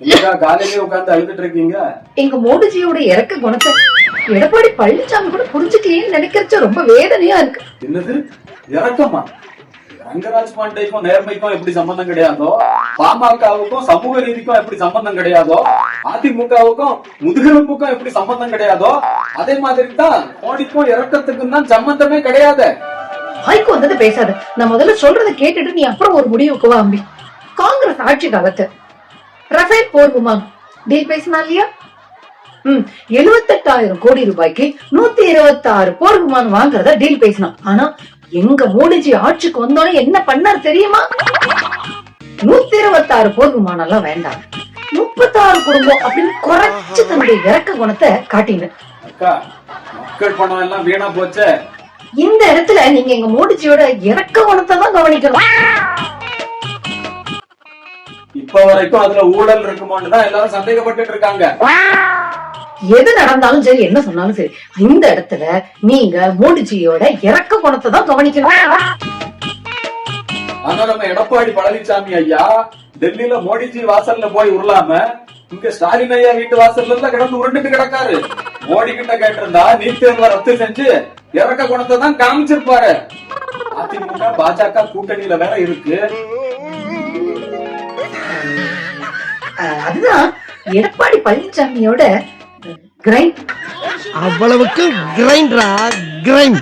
காலையிலே உட்கார்ந்து அழுதுட்டு இருக்கீங்க? எங்க மோடிஜியோட இறக்க குணத்தை எடப்பாடி பழனிசாமி கூட புரிஞ்சுக்கலையேன்னு நினைக்கிறச்ச ரொம்ப வேதனையா இருக்கு. என்னது? இறக்கமா? ரங்கராஜ் பாண்டேக்கும் நேர்மைக்கும் எப்படி சம்பந்தம் கிடையாதோ பாமகவுக்கும் சமூக நீதிக்கும் எப்படி சம்பந்தம் கிடையாதோ அதிமுகவுக்கும் முதுகெலும்புக்கும் எப்படி சம்பந்தம் கிடையாதோ அதே மாதிரி தான் மோடிக்கும் இறக்கத்துக்கும் தான் சம்பந்தமே கிடையாது. வாய்க்கு வந்தது பேசாத. நான் முதல்ல சொல்றதை கேட்டுட்டு நீ அப்புறம் ஒரு முடிவுக்கு வா அம்பி. காங்கிரஸ் ஆட்சி காலத்து ரஃபேல் போர் விமானம் டீல் பேசினா இல்லையா? ம் எழுபத்தெட்டாயிரம் கோடி ரூபாய்க்கு நூத்தி இருபத்தி ஆறு போர் விமானம் வாங்குறதா டீல் பேசினான். ஆனா எங்க மோடிஜி ஆட்சிக்கு வந்தோடனே என்ன பண்ணார் தெரியுமா? நூத்தி இருபத்தி ஆறு போர் விமானம் எல்லாம் வேண்டாம். முப்பத்தாறு குடும்பம் அப்படின்னு குறைச்சு தன்னுடைய இறக்க குணத்தை காட்டினேன் அக்கா மக்கள் பணம் எல்லாம் வீணா போச்சே. இந்த இடத்துல நீங்க எங்க மோடிஜியோட இறக்க குணத்தை தான் கவனிக்கணும். இப்ப வரைக்கும் அதுல ஊழல் இருக்குமோன்னு தான் எல்லாரும் சந்தேகப்பட்டுட்டு இருக்காங்க. எது நடந்தாலும் சரி என்ன சொன்னாலும் சரி இந்த இடத்துல நீங்க மோடிஜியோட இறக்க குணத்தை தான் கவனிக்கணும். ஆனா நம்ம எடப்பாடி பழனிசாமி ஐயா டெல்லியில மோடிஜி வாசல்ல போய் உருளாம இங்க ஸ்டாலின் ஐயா வீட்டு வாசல்ல இருந்து கிடந்து உருண்டுட்டு கிடக்காரு. மோடி கிட்ட கேட்டிருந்தா நீட் தேர்வை ரத்து செஞ்சு இறக்க குணத்தை தான் காமிச்சிருப்பாரு. அதிமுக பாஜக கூட்டணியில வேற இருக்கு. அஹ் அதுதான் எடப்பாடி பழனிசாமியோட கிரைண்ட் அவ்வளவுக்கு கிரைண்டரா கிரைண்ட்